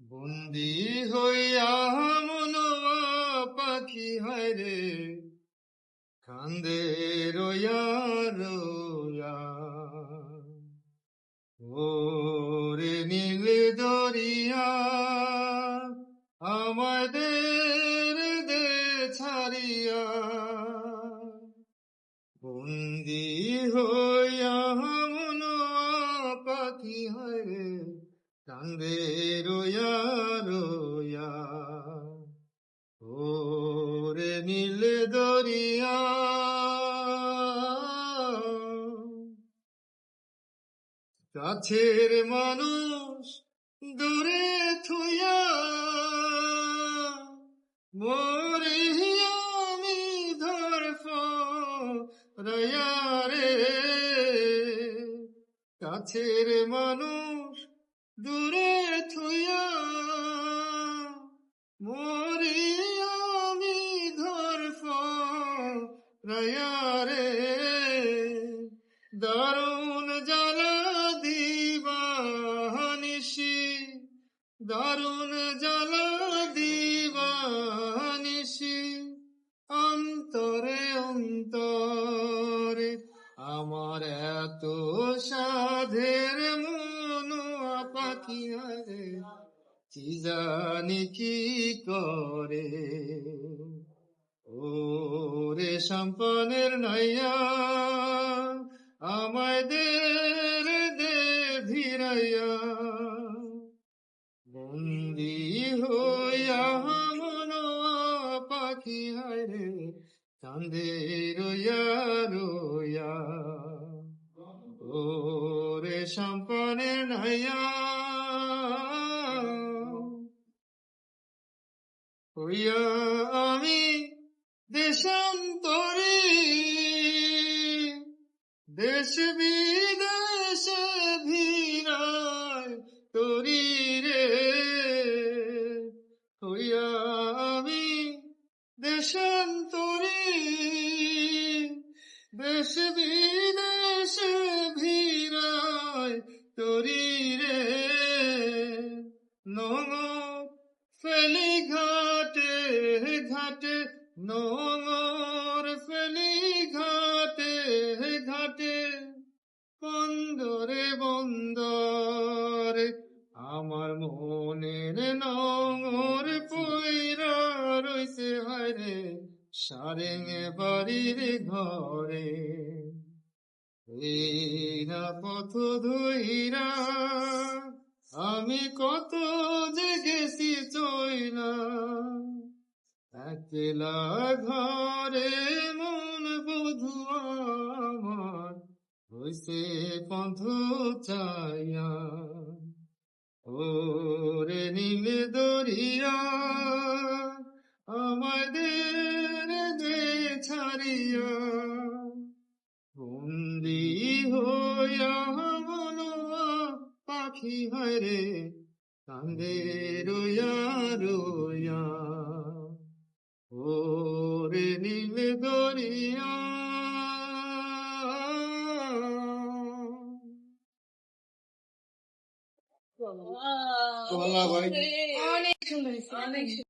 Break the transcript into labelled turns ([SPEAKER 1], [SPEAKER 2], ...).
[SPEAKER 1] বন্দি হইয়া মনোয়া পাখি হয় রে। কান্দে রোয়া রোয়া ওরে নীল দরিয়া আমাদের দে ছাড়িয়া। বন্দি হইয়া মনোয়া পাখি হয় রে। কান্দে রোয়া রোয়া ওরে নীল দরিয়া কাছের মানুষ দূরে থুয়া মোরে আমি ধরফ কাছের মানুষ দূরে থুয়া মোরে আমি ধরফ রয়া রে। দারুণ জ্বালা দিবানিসি দারুণ জ্বালা দিবানিসি অন্তরে অন্তরে আমার এত সাধের মন রে কি জানি কি করে? ওরে সম্পনের নাইয়া আমায় দে রে ধীরাইয়া। বন্দি হইয়া মনোয়া পাখি, হায় রে কান্দে রোয়া রোয়া ওরে সম্পনের নাইয়া হইয়া আমি দেশান্তরে। দেশ বিদেশে ভিড়ায় তরি রে। হইয়া আমি দেশান্তরে। দেশ বিদেশে ভিড়ায় তরি রে। নঙ ফেলি ঘাটে ঘাটে নোংর ফেলি ঘাটে ঘাটে, বন্দরে বন্দরে আমার মনের নঙর পইরা রইছে হায়রে সারেং বাড়ির ঘরে। এই না পথ ধইরা আমি কত যে গেছি চইলা একলা ঘরে মন বধু আমার হইছে পথ চাইয়া। ওরে নীল দরিয়া আমাদের দে ছাড়িয়া। বন্দি হইয়া মনোয়া পাখি হয় রে, কান্দে রোয়া রোয়া
[SPEAKER 2] Vallahi bak. Aleyküm. Aleyküm.